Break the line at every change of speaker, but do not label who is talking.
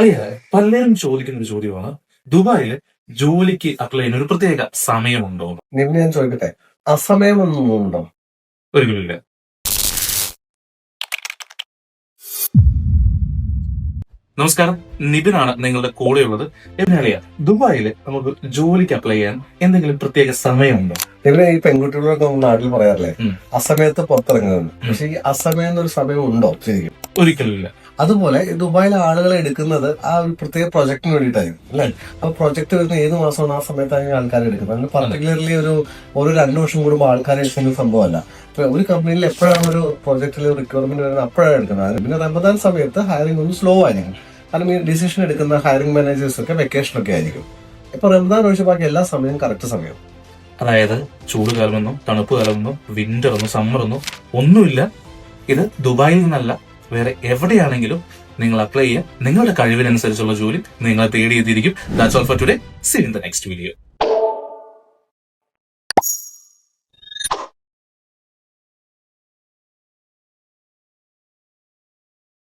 അയ്യ പലരും ചോദിക്കുന്ന ഒരു ചോദ്യമാണ്. ദുബായിൽ ജോലിക്ക് അപ്ലൈ ചെയ്യുന്ന ഒരു പ്രത്യേക സമയമുണ്ടോ?
നിവിന് ഞാൻ ചോദിക്കട്ടെ? അസമയമൊന്നും ഉണ്ടോ
ഒരിക്കലും ഇല്ല നമസ്കാരം. നിബിനാണ് നിങ്ങളുടെ കൂടെയുള്ളത് എബിനലിയ ദുബായിൽ നമുക്ക് ജോലിക്ക് അപ്ലൈ ചെയ്യാൻ എന്തെങ്കിലും പ്രത്യേക സമയമുണ്ടോ?
നിവിനെ ഈ പെൺകുട്ടികളൊക്കെ നമ്മൾ നാട്ടിൽ പറയാറില്ലേ. അസമയത്ത് പുറത്തിറങ്ങുന്നുണ്ട് പക്ഷെ ഈ അസമയം എന്നൊരു സമയം ഉണ്ടോ? ശരിക്കും.
ഒരിക്കലും ഇല്ല.
അതുപോലെ ദുബായിലെ ആളുകളെ എടുക്കുന്നത് ആ ഒരു പ്രത്യേക പ്രൊജക്ടിന് വേണ്ടിയിട്ടായിരുന്നു അല്ലേ? അപ്പോൾ പ്രൊജക്ട് വരുന്ന ഏത് മാസമാണ് ആ സമയത്താണ് ആൾക്കാരെ എടുക്കുന്നത്. അതിന് പർട്ടിക്കുലർലി ഒരു ഓരോ രണ്ടു വർഷം കൂടുമ്പോൾ ആൾക്കാരെ എടുക്കുന്ന സംഭവമല്ല. ഒരു കമ്പനിയിൽ എപ്പോഴാണ് ഒരു പ്രൊജക്റ്റിൽ റിക്വയർമെന്റ് വരുന്നത് അപ്പോഴാണ് എടുക്കുന്നത്. പിന്നെ റമദാൻ സമയത്ത് ഹയറിംഗ് ഒന്ന് സ്ലോ ആയിരിക്കും. കാരണം ഈ ഡിസിഷൻ എടുക്കുന്ന ഹയറിംഗ് മാനേജേഴ്സ് ഒക്കെ വെക്കേഷൻ ഒക്കെ ആയിരിക്കും. ഇപ്പൊ റമദാൻ ഒഴിച്ച് ബാക്കി എല്ലാ സമയവും കറക്റ്റ് സമയം.
അതായത് ചൂട് കാലമെന്നോ തണുപ്പ് കാലമെന്നോ വിന്റർ എന്നോ സമ്മർ എന്നോ ഒന്നുമില്ല. ഇത് ദുബായിൽ നിന്നല്ല വേറെ എവിടെയാണെങ്കിലും നിങ്ങൾ അപ്ലൈ ചെയ്യുക. നിങ്ങളുടെ കഴിവിനനുസരിച്ചുള്ള ജോലി നിങ്ങളെ തേടിയെത്തിയിരിക്കും. That's all for today see in the next video